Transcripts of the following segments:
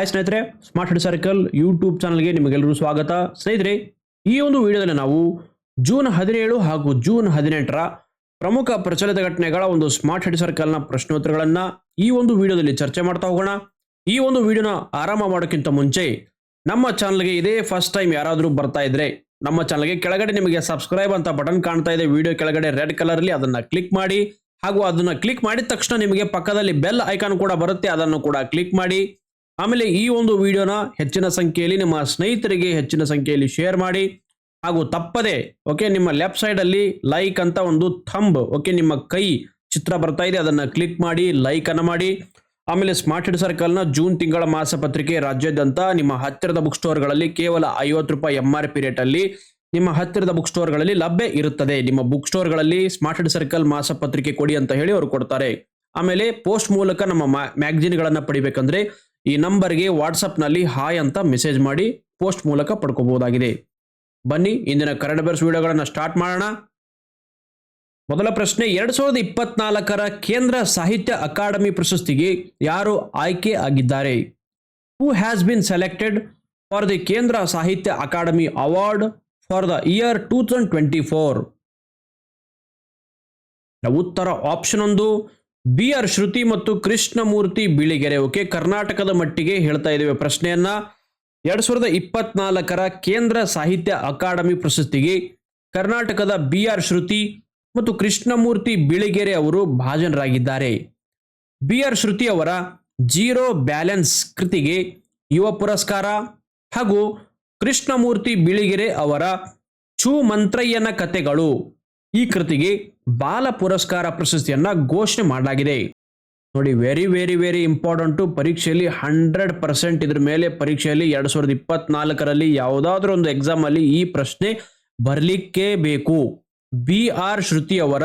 Hi ಸ್ನೇಹಿತರೆ smart head circle YouTube ಚಾನಲ್ಗೆ ನಿಮಗೆಲ್ಲರೂ ಸ್ವಾಗತ. ಸ್ನೇಹಿತರೆ, ಈ ಒಂದು ವಿಡಿಯೋದಲ್ಲಿ ನಾವು ಜೂನ್ ಹದಿನೇಳು ಹಾಗೂ ಜೂನ್ ಹದಿನೆಂಟರ ಪ್ರಮುಖ ಪ್ರಚಲಿತ ಘಟನೆಗಳ ಒಂದು ಸ್ಮಾರ್ಟ್ ಹೆಡ್ ಸರ್ಕಲ್ನ ಪ್ರಶ್ನೋತ್ತರಗಳನ್ನ ಈ ಒಂದು ವಿಡಿಯೋದಲ್ಲಿ ಚರ್ಚೆ ಮಾಡ್ತಾ ಹೋಗೋಣ. ಈ ಒಂದು ವಿಡಿಯೋನ ಆರಾಮ ಮಾಡೋಕ್ಕಿಂತ ಮುಂಚೆ ನಮ್ಮ ಚಾನಲ್ಗೆ ಇದೇ ಫಸ್ಟ್ ಟೈಮ್ ಯಾರಾದರೂ ಬರ್ತಾ ಇದ್ರೆ ನಮ್ಮ ಚಾನಲ್ಗೆ ಕೆಳಗಡೆ ನಿಮಗೆ ಸಬ್ಸ್ಕ್ರೈಬ್ ಅಂತ ಬಟನ್ ಕಾಣ್ತಾ ಇದೆ. ವಿಡಿಯೋ ಕೆಳಗಡೆ ರೆಡ್ ಕಲರ್ಲಿ ಅದನ್ನ ಕ್ಲಿಕ್ ಮಾಡಿ ಹಾಗೂ ಅದನ್ನ ಕ್ಲಿಕ್ ಮಾಡಿದ ತಕ್ಷಣ ನಿಮಗೆ ಪಕ್ಕದಲ್ಲಿ ಬೆಲ್ ಐಕಾನ್ ಕೂಡ ಬರುತ್ತೆ. ಅದನ್ನು ಕೂಡ ಕ್ಲಿಕ್ ಮಾಡಿ. ಆಮೇಲೆ ಈ ಒಂದು ವಿಡಿಯೋನ ಹೆಚ್ಚಿನ ಸಂಖ್ಯೆಯಲ್ಲಿ ನಿಮ್ಮ ಸ್ನೇಹಿತರಿಗೆ ಹೆಚ್ಚಿನ ಸಂಖ್ಯೆಯಲ್ಲಿ ಶೇರ್ ಮಾಡಿ. ಹಾಗೂ ತಪ್ಪದೆ ಓಕೆ ನಿಮ್ಮ ಲೆಫ್ಟ್ ಸೈಡ್ ಅಲ್ಲಿ ಲೈಕ್ ಅಂತ ಒಂದು ಥಂಬ್ ಓಕೆ ನಿಮ್ಮ ಕೈ ಚಿತ್ರ ಬರ್ತಾ ಇದೆ, ಅದನ್ನ ಕ್ಲಿಕ್ ಮಾಡಿ ಲೈಕ್ ಅನ್ನ ಮಾಡಿ. ಆಮೇಲೆ ಸ್ಮಾರ್ಟ್ ಹಿಡ್ ಸರ್ಕಲ್ನ ಜೂನ್ ತಿಂಗಳ ಮಾಸಪತ್ರಿಕೆ ರಾಜ್ಯಾದ್ಯಂತ ನಿಮ್ಮ ಹತ್ತಿರದ ಬುಕ್ ಸ್ಟೋರ್ಗಳಲ್ಲಿ ಕೇವಲ ಐವತ್ತು ರೂಪಾಯಿ ಎಂ ಆರ್ ಪಿ ರೇಟ್ ಅಲ್ಲಿ ನಿಮ್ಮ ಹತ್ತಿರದ ಬುಕ್ ಸ್ಟೋರ್ಗಳಲ್ಲಿ ಲಭ್ಯ ಇರುತ್ತದೆ. ನಿಮ್ಮ ಬುಕ್ ಸ್ಟೋರ್ಗಳಲ್ಲಿ ಸ್ಮಾರ್ಟ್ ಹಿಡ್ ಸರ್ಕಲ್ ಮಾಸಪತ್ರಿಕೆ ಕೊಡಿ ಅಂತ ಹೇಳಿ ಅವರು ಕೊಡ್ತಾರೆ. ಆಮೇಲೆ ಪೋಸ್ಟ್ ಮೂಲಕ ನಮ್ಮ ಮ್ಯಾಗಜಿನ್ಗಳನ್ನ ಪಡಿಬೇಕಂದ್ರೆ ಈ ನಂಬರ್ಗೆ ವಾಟ್ಸಪ್ನಲ್ಲಿ ಹಾಯ್ ಅಂತ ಮೆಸೇಜ್ ಮಾಡಿ ಪೋಸ್ಟ್ ಮೂಲಕ ಪಡ್ಕೋಬಹುದಾಗಿದೆ ಬನ್ನಿ, ಇಂದಿನ ಕರೆಂಟ್ ಅಫೇರ್ಸ್ ವಿಡಿಯೋಗಳನ್ನು ಸ್ಟಾರ್ಟ್ ಮಾಡೋಣ. ಮೊದಲ ಪ್ರಶ್ನೆ, ಎರಡು ಸಾವಿರದ ಇಪ್ಪತ್ನಾಲ್ಕರ ಕೇಂದ್ರ ಸಾಹಿತ್ಯ ಅಕಾಡೆಮಿ ಪ್ರಶಸ್ತಿಗೆ ಯಾರು ಆಯ್ಕೆ ಆಗಿದ್ದಾರೆ? Who has been selected for the Kendra Sahitya academy award for the year two thousand twenty four ಉತ್ತರ ಆಪ್ಷನ್ ಒಂದು ಬಿ ಆರ್ ಶ್ರುತಿ ಮತ್ತು ಕೃಷ್ಣಮೂರ್ತಿ ಬಿಳಿಗೆರೆ. ಓಕೆ, ಕರ್ನಾಟಕದ ಮಟ್ಟಿಗೆ ಹೇಳ್ತಾ ಇದ್ದೇವೆ ಪ್ರಶ್ನೆಯನ್ನ. ಎರಡ್ ಸಾವಿರದ ಇಪ್ಪತ್ನಾಲ್ಕರ ಕೇಂದ್ರ ಸಾಹಿತ್ಯ ಅಕಾಡೆಮಿ ಪ್ರಶಸ್ತಿಗೆ ಕರ್ನಾಟಕದ ಬಿ ಆರ್ ಶ್ರುತಿ ಮತ್ತು ಕೃಷ್ಣಮೂರ್ತಿ ಬಿಳಿಗೆರೆ ಅವರು ಭಾಜನರಾಗಿದ್ದಾರೆ. ಬಿ ಆರ್ ಶ್ರುತಿ ಅವರ ಜೀರೋ ಬ್ಯಾಲೆನ್ಸ್ ಕೃತಿಗೆ ಯುವ ಪುರಸ್ಕಾರ ಹಾಗೂ ಕೃಷ್ಣಮೂರ್ತಿ ಬಿಳಿಗೆರೆ ಅವರ ಚೂ ಮಂತ್ರಯ್ಯನ ಕತೆಗಳು ಈ ಕೃತಿಗೆ ಬಾಲ ಪುರಸ್ಕಾರ ಪ್ರಶಸ್ತಿಯನ್ನ ಘೋಷಣೆ ಮಾಡಲಾಗಿದೆ. ನೋಡಿ ವೆರಿ ವೆರಿ ವೆರಿ ಇಂಪಾರ್ಟೆಂಟು ಪರೀಕ್ಷೆಯಲ್ಲಿ ಹಂಡ್ರೆಡ್ ಪರ್ಸೆಂಟ್ ಇದ್ರ ಮೇಲೆ ಪರೀಕ್ಷೆಯಲ್ಲಿ ಎರಡ್ ಸಾವಿರದ ಇಪ್ಪತ್ನಾಲ್ಕರಲ್ಲಿ ಯಾವುದಾದ್ರೂ ಒಂದು ಎಕ್ಸಾಮ್ ಅಲ್ಲಿ ಈ ಪ್ರಶ್ನೆ ಬರಲಿಕ್ಕೇ ಬೇಕು. ಬಿ ಆರ್ ಶ್ರುತಿ ಅವರ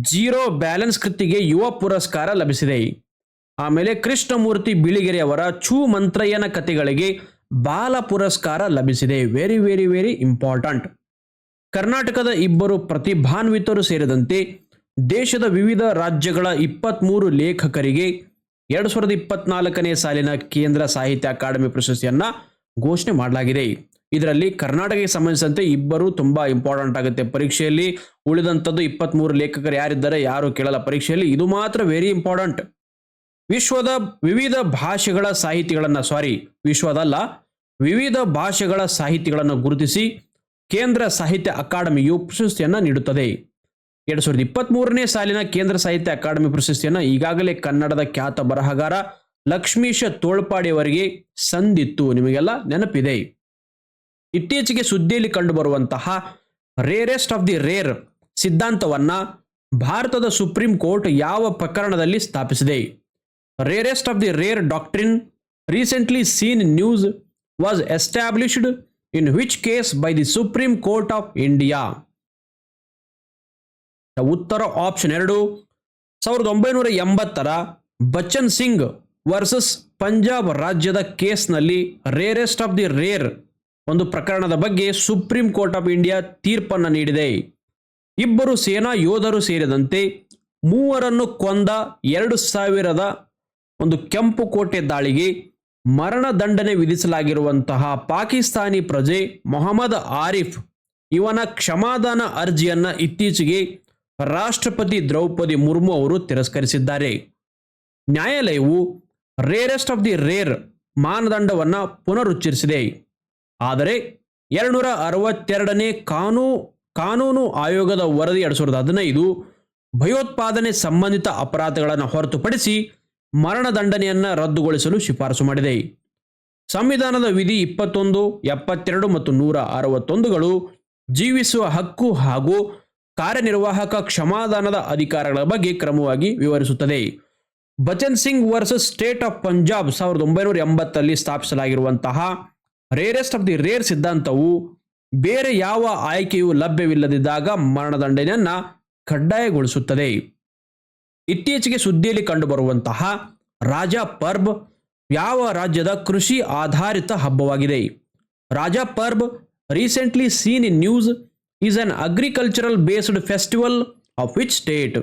ಜೀರೋ ಬ್ಯಾಲೆನ್ಸ್ ಕೃತಿಗೆ ಯುವ ಪುರಸ್ಕಾರ ಲಭಿಸಿದೆ. ಆಮೇಲೆ ಕೃಷ್ಣಮೂರ್ತಿ ಬಿಳಿಗೆರೆ ಅವರ ಚೂ ಮಂತ್ರಯ್ಯನ ಕಥೆಗಳಿಗೆ ಬಾಲ ಪುರಸ್ಕಾರ ಲಭಿಸಿದೆ. ವೆರಿ ವೆರಿ ವೆರಿ ಇಂಪಾರ್ಟೆಂಟ್ ಕರ್ನಾಟಕದ ಇಬ್ಬರು ಪ್ರತಿಭಾನ್ವಿತರು ಸೇರಿದಂತೆ ದೇಶದ ವಿವಿಧ ರಾಜ್ಯಗಳ ಇಪ್ಪತ್ಮೂರು ಲೇಖಕರಿಗೆ ಎರಡು ಸಾವಿರದ ಇಪ್ಪತ್ನಾಲ್ಕನೇ ಸಾಲಿನ ಕೇಂದ್ರ ಸಾಹಿತ್ಯ ಅಕಾಡೆಮಿ ಪ್ರಶಸ್ತಿಯನ್ನು ಘೋಷಣೆ ಮಾಡಲಾಗಿದೆ. ಇದರಲ್ಲಿ ಕರ್ನಾಟಕಕ್ಕೆ ಸಂಬಂಧಿಸಿದಂತೆ ಇಬ್ಬರು ತುಂಬಾ ಇಂಪಾರ್ಟೆಂಟ್ ಆಗುತ್ತೆ. ಪರೀಕ್ಷೆಯಲ್ಲಿ ಉಳಿದಂಥದ್ದು ಇಪ್ಪತ್ಮೂರು ಲೇಖಕರು ಯಾರಿದ್ದಾರೆ, ಯಾರು ಕೇಳಲ್ಲ. ಪರೀಕ್ಷೆಯಲ್ಲಿ ಇದು ಮಾತ್ರ ವೆರಿ ಇಂಪಾರ್ಟೆಂಟ್ ವಿಶ್ವದ ವಿವಿಧ ಭಾಷೆಗಳ ಸಾಹಿತಿಗಳನ್ನು ಸಾರಿ ವಿಶ್ವದಲ್ಲ ವಿವಿಧ ಭಾಷೆಗಳ ಸಾಹಿತಿಗಳನ್ನು ಗುರುತಿಸಿ ಕೇಂದ್ರ ಸಾಹಿತ್ಯ ಅಕಾಡೆಮಿಯು ಪ್ರಶಸ್ತಿಯನ್ನು ನೀಡುತ್ತದೆ. ಎರಡ್ ಸಾವಿರದ ಇಪ್ಪತ್ತ್ ಮೂರನೇ ಸಾಲಿನ ಕೇಂದ್ರ ಸಾಹಿತ್ಯ ಅಕಾಡೆಮಿ ಪ್ರಶಸ್ತಿಯನ್ನು ಈಗಾಗಲೇ ಕನ್ನಡದ ಖ್ಯಾತ ಬರಹಗಾರ ಲಕ್ಷ್ಮೀಶ ತೋಳ್ಪಾಡಿ ಅವರಿಗೆ ಸಂದಿತ್ತು. ನಿಮಗೆಲ್ಲ ನೆನಪಿದೆ. ಇತ್ತೀಚೆಗೆ ಸುದ್ದಿಯಲ್ಲಿ ಕಂಡುಬರುವಂತಹ ರೇರೆಸ್ಟ್ ಆಫ್ ದಿ ರೇರ್ ಸಿದ್ಧಾಂತವನ್ನ ಭಾರತದ ಸುಪ್ರೀಂ ಕೋರ್ಟ್ ಯಾವ ಪ್ರಕರಣದಲ್ಲಿ ಸ್ಥಾಪಿಸಿದೆ. Rarest of the rare doctrine recently seen news was established in which case by the supreme court of India ಉತ್ತರ ಆಪ್ಷನ್ ಎರಡು, ಸಾವಿರದ ಒಂಬೈನೂರ ಎಂಬತ್ತರ ಬಚ್ಚನ್ ಸಿಂಗ್ ವರ್ಸಸ್ ಪಂಜಾಬ್ ರಾಜ್ಯದ ಕೇಸ್ನಲ್ಲಿ ರೇರೆಸ್ಟ್ ಆಫ್ ದಿ ರೇರ್ ಒಂದು ಪ್ರಕರಣದ ಬಗ್ಗೆ ಸುಪ್ರೀಂ ಕೋರ್ಟ್ ಆಫ್ ಇಂಡಿಯಾ ತೀರ್ಪನ್ನು ನೀಡಿದೆ. ಇಬ್ಬರು ಸೇನಾ ಯೋಧರು ಸೇರಿದಂತೆ ಮೂವರನ್ನು ಕೊಂದ ಎರಡು ಸಾವಿರದ ಒಂದು ಕೆಂಪು ಕೋಟೆ ದಾಳಿಗೆ ಮರಣ ದಂಡನೆ ವಿಧಿಸಲಾಗಿರುವಂತಹ ಪಾಕಿಸ್ತಾನಿ ಪ್ರಜೆ ಮೊಹಮ್ಮದ್ ಆರಿಫ್ ಇವನ ಕ್ಷಮಾದಾನ ಅರ್ಜಿಯನ್ನ ಇತ್ತೀಚೆಗೆ ರಾಷ್ಟ್ರಪತಿ ದ್ರೌಪದಿ ಮುರ್ಮು ಅವರು ತಿರಸ್ಕರಿಸಿದ್ದಾರೆ. ನ್ಯಾಯಾಲಯವು ರೇರೆಸ್ಟ್ ಆಫ್ ದಿ ರೇರ್ ಮಾನದಂಡವನ್ನು ಪುನರುಚ್ಚರಿಸಿದೆ. ಆದರೆ ಎರಡುನೂರ ಅರವತ್ತೆರಡನೇ ಕಾನೂ, ಕಾನೂನು ಆಯೋಗದ ವರದಿ ಎರಡು ಸಾವಿರದ ಹದಿನೈದು ಭಯೋತ್ಪಾದನೆ ಸಂಬಂಧಿತ ಅಪರಾಧಗಳನ್ನು ಹೊರತುಪಡಿಸಿ ಮರಣದಂಡನೆಯನ್ನ ರದ್ದುಗೊಳಿಸಲು ಶಿಫಾರಸು ಮಾಡಿದೆ. ಸಂವಿಧಾನದ ವಿಧಿ ಇಪ್ಪತ್ತೊಂದು, ಎಪ್ಪತ್ತೆರಡು ಮತ್ತು ನೂರ ಅರವತ್ತೊಂದುಗಳು ಜೀವಿಸುವ ಹಕ್ಕು ಹಾಗೂ ಕಾರ್ಯನಿರ್ವಾಹಕ ಕ್ಷಮಾದಾನದ ಅಧಿಕಾರಗಳ ಬಗ್ಗೆ ಕ್ರಮವಾಗಿ ವಿವರಿಸುತ್ತದೆ. Bachan Singh versus state of Punjab ಸಾವಿರದ ಒಂಬೈನೂರ ಎಂಬತ್ತಲ್ಲಿ ಸ್ಥಾಪಿಸಲಾಗಿರುವಂತಹ ರೇರೆಸ್ಟ್ ಆಫ್ ದಿ ರೇರ್ ಸಿದ್ಧಾಂತವು ಬೇರೆ ಯಾವ ಆಯ್ಕೆಯೂ ಲಭ್ಯವಿಲ್ಲದಿದ್ದಾಗ ಮರಣದಂಡನೆಯನ್ನ ಕಡ್ಡಾಯಗೊಳಿಸುತ್ತದೆ. ಇತ್ತೀಚೆಗೆ ಸುದ್ದಿಯಲ್ಲಿ ಕಂಡುಬರುವಂತಹ ರಾಜಾ ಪರ್ಬ್ ಯಾವ ರಾಜ್ಯದ ಕೃಷಿ ಆಧಾರಿತ ಹಬ್ಬವಾಗಿದೆ. Raja Parba recently seen in news is an agricultural based festival of which state.